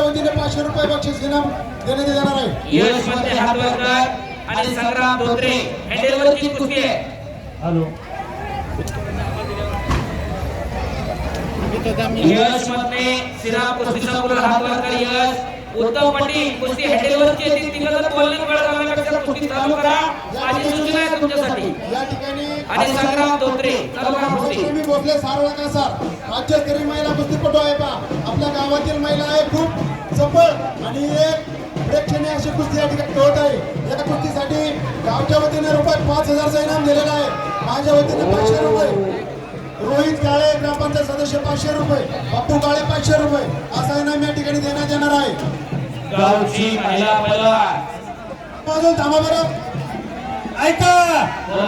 वतीने पाचशे रुपये बक्षीस इनाम देण्यात येणार आहे. यशमध्ये हातवरकर आणि संग्राम धोत्रे. हँडलवरची कुस्ती आहे. हॅलो. यशमध्ये श्रीराम कुस्ती संकुल हातवरकर यश. उत्तम पाटील कुस्ती हँडलवरची आहे ती तिघं बोलणे करण्यापेक्षा कुस्ती चालू करा. माझी सूचना आहे तुमच्यासाठी. या ठिकाणी आणि संग्राम धोत्रे चालू करा कुस्ती. तुम्ही भोसले सारवळका सर? राज्यस्तरीय महिला कुस्तीपटू आहे अशी कुस्ती या ठिकाणी होत आहे. या कुस्तीसाठी गावच्या वतीने रुपये पाच हजारचा इनाम दिलेला आहे. माझ्या वतीने पाचशे रुपये. रोहित काळे ग्रामपंचायत सदस्य पाचशे रुपये. पप्पू काळे पाचशे रुपये. असा इनाम या ठिकाणी देण्यात येणार आहे. गावची महिला थांबा बरं. ऐका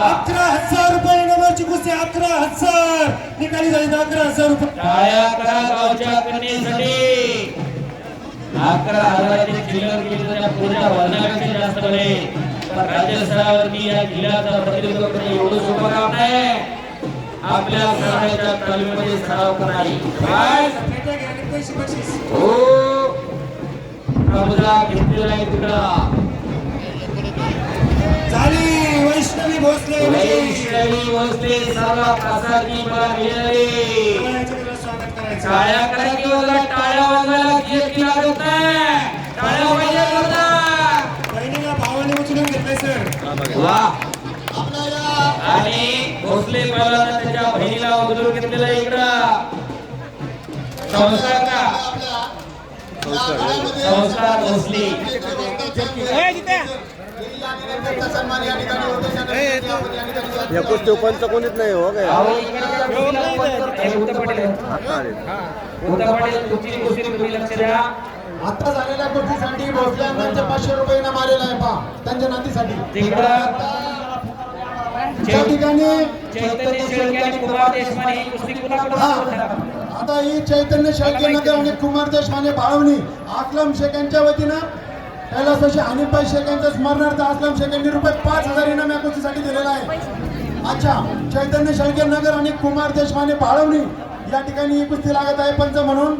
अकरा हजार रुपये नंबरची कुस्ती अकरा हजार. निकाली झाली अकरा हजार रुपये टाळ्या करा गावच्या कन्येसाठी अकरा हजाराची चिल्लर केली तर त्या पूर्ण वर्णापेक्षा जास्त बने पण राज्य स्तरावरती या जिल्ह्याचा प्रतिनिधित्व करणे एवढं सोपं काम नाही. आपल्या सरावाच्या तालमीमध्ये सराव करणारी. हो. प्रभुला घेतलेला आहे तुकडा. झाली वैष्णवी भोसले विजयी. वैष्णवी भोसले सर्व प्रसादी मला मिळाली स्वागत पहिला त्याच्या बहिणीला उचलून घेतलेलं आहे इकडं. का? भोसले. या कुस्ती पंच कोणीच नाही हो काय? उत्तर पाटील. तुमची तुम्ही लक्ष द्या. आता झालेल्या कुस्तीसाठी भोसले अण्णांचे पाचशे रुपये इनाम आलेलं आहे पहा त्यांच्या नातीसाठी. हा. होणार? आता ही चैतन्य शेळके नगर आणि कुमार देशपांडे बाळवणी. असलम शेख यांच्या वतीनं कैलासाशी हनीफाई शेख यांच्या स्मरणार्थ असलम शेख यांनी रुपये पाच हजार इनाम या कुस्तीसाठी दिलेला आहे. अच्छा चैतन्य शेळके नगर आणि कुमार देशपांडे बाळवणी. या ठिकाणी ही कुस्ती लागत आहे पंच म्हणून.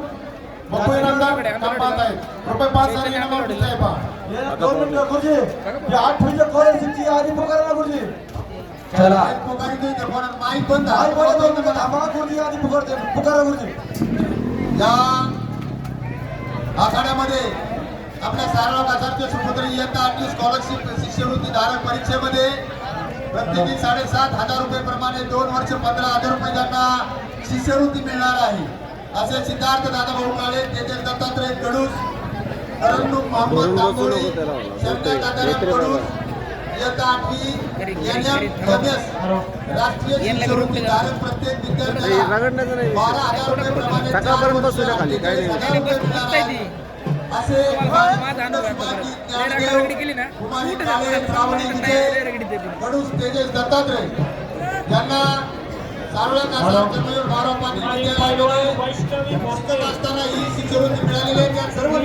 बप्पू इनामदार काम पाहत आहेत रुपये पाच हजार इनामावर कुस्ती आहे पहा दोन मिनिटं गुरुजी. या आठ फुटच्या कॉलेजची आधी पुकारा गुरुजी. चला. थांबा गुरुजी आधी पुकारते? पुकारा गुरुजी या आखाड्यामध्ये आपल्या बाजारचे सुपुत्र इयत्ता आठवी स्कॉलरशिप शिष्यवृत्ती धारक परीक्षेमध्ये प्रत्येकी साडेसात हजार रुपये प्रमाणे दोन वर्ष पंधरा हजार रुपये त्यांना शिष्यवृत्ती मिळणार आहे. असे सिद्धार्थ दादाभाऊ काळे तेजस दत्तात्रय कडूस अरण्णू मोहम्मद तांबोळी. शंकर दादाराम येत्रे इयत्ता आठवी NMMS राष्ट्रीय शिष्यवृत्ती धारक प्रत्येक विद्यार्थ्याला बारा हजार रुपये प्रमाणे काही नाही. हजार रुपये मिळणार. असे कुमारी काळे, श्रावणी विजय, कडूस तेजस दत्तात्रय. यांना सारवळ्या कासा कर्मवीर भाऊराव पाटील विद्यालयामध्ये शिक्षक असताना ही शिष्यवृत्ती मिळालेली आहे. त्या सर्व